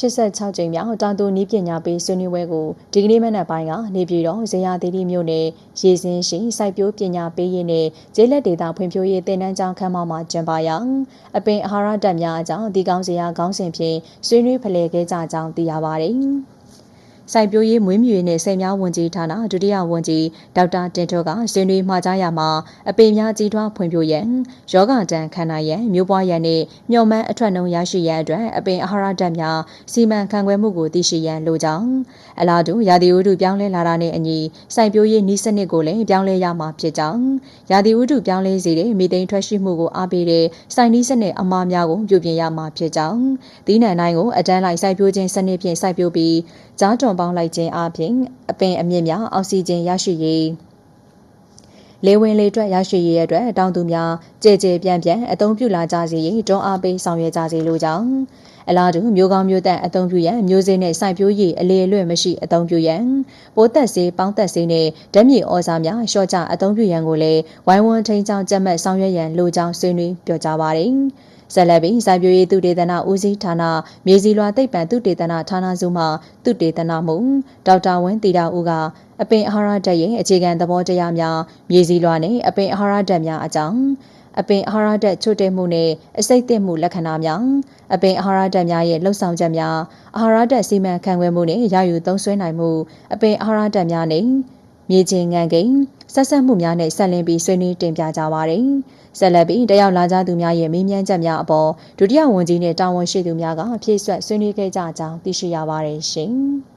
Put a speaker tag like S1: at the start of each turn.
S1: 86ကြိမ်မြောက်တောင်တူနီးပညာပေးဆွေးနွေးပွဲကိုဒီကနေ့မနက်ပိုင်းကနေပြည်တော်ဇေယျသီရိမြို့နယ်ရေစင်းရှိစိုက်ပျိုးပညာပေးရေးနဲ့ကျေးလက်ဒေသဖွံ့ဖြိုးရေးသင်တန်းကျောင်းခန်းမမှာကျင်းပရာအပင်အာဟာရဓာတ်များအကြောင်းဒီကောင်းစရာခေါင်းစဉ်ဖြင့်ဆွေးနွေးဖလှယ်ခဲ့ကြကြောင်းသိရပါတယ်။ စိုက်ပျိုးရေးမွေးမြူရေးနဲ့စိတ်များဝန်ကြီးဌာနဒုတိယဝန်ကြီးဒေါက်တာတင်ထွန်းကဆွေးနွေးမှာကြားရမှာအပင်များကြီးထွားဖွံ့ဖြိုးရန်ယောဂတန်ခန္ဓာရန်မျိုးပွားရန်နဲ့မျှော်မှန်းအထွက်နှုံရရှိရန်အတွက်အပင်အာဟာရဓာတ်များစီမံခန့်ခွဲမှုကိုသိရှိရန်လိုကြောင်းအလားတူရာသီဥတုပြောင်းလဲလာတာနဲ့အညီစိုက်ပျိုးရေးနည်းစနစ်ကိုလည်းပြောင်းလဲရမှာဖြစ်ကြောင်းရာသီဥတုပြောင်းလဲစေတဲ့မိသိန်းထွက်ရှိမှုကိုအားပေးတဲ့စိုက်နည်းစနစ်အမှားများကိုပြုပြင်ရမှာဖြစ်ကြောင်းဒီနံတိုင်းကိုအတန်းလိုက်စိုက်ပျိုးခြင်းစနစ်ဖြင့်စိုက်ပျိုးပြီးကြားတွန်ပေါင်းလိုက်ခြင်းအပြင်အပင်အမြင့်များအောက်ဆီဂျင်ရရှိရေးလေဝင်လေထွက်ရရှိရေးအတွက်တောင်သူများကြဲကြဲပြန့်ပြန့်အသုံးပြုလာကြစေရေးတွန်းအားပေးဆောင်ရွက်ကြစေလိုကြောင်း အလားတူမျိုးကောင်းမျိုးသက်အသုံးပြုရန်မျိုးစေ့နဲ့စိုက်ပျိုးရေးအလေအလွတ်မရှိအသုံးပြုရန်ပိုးသက်စေးပေါင်းသက်စေးနဲ့ဓာတ်မြေဩဇာများလျှော့ချအသုံးပြုရန်ကိုလည်းဝိုင်းဝန်းထိန်းချောင်းကြက်မှတ်ဆောင်ရွက်ရန်လိုကြောင်းဆွေးနွေးပြောကြားပါတယ်။ဆက်လက်ပြီးစိုက်ပျိုးရေးသုတေသနဦးစီးဌာနမြေစီလွာသိပ္ပံသုတေသနဌာနစုမှသုတေသနမှုဒေါက်တာဝင်းတီတာဦးကအပင်အာဟာရဓာတ်ရဲ့အခြေခံသဘောတရားများမြေစီလွာနဲ့အပင်အာဟာရဓာတ်များအကြောင်း အပင်အာဟာရဓာတ်ချို့တဲ့မှုနဲ့အစိတ်သက်မှုလက္ခဏာများအပင်အာဟာရဓာတ်များရဲ့လှုပ်ဆောင်ချက်များအာဟာရဓာတ်စီမံခန့်ခွဲမှုနဲ့ရယူသုံးစွဲနိုင်မှုအပင်အာဟာရဓာတ်များနဲ့မြေချင်းငံကိန်းဆက်ဆက်မှုများနဲ့ဆက်လင်းပြီးဆွေးနွေးတင်ပြကြပါရယ်ဆက်လက်ပြီးတယောက်လာကြသူများရဲ့မေးမြန်းချက်များအပေါ်ဒုတိယဝန်ကြီးနဲ့တာဝန်ရှိသူများကဖြည့်ဆွတ်ဆွေးနွေးခဲ့ကြကြောင်းသိရှိရပါတယ်ရှင်။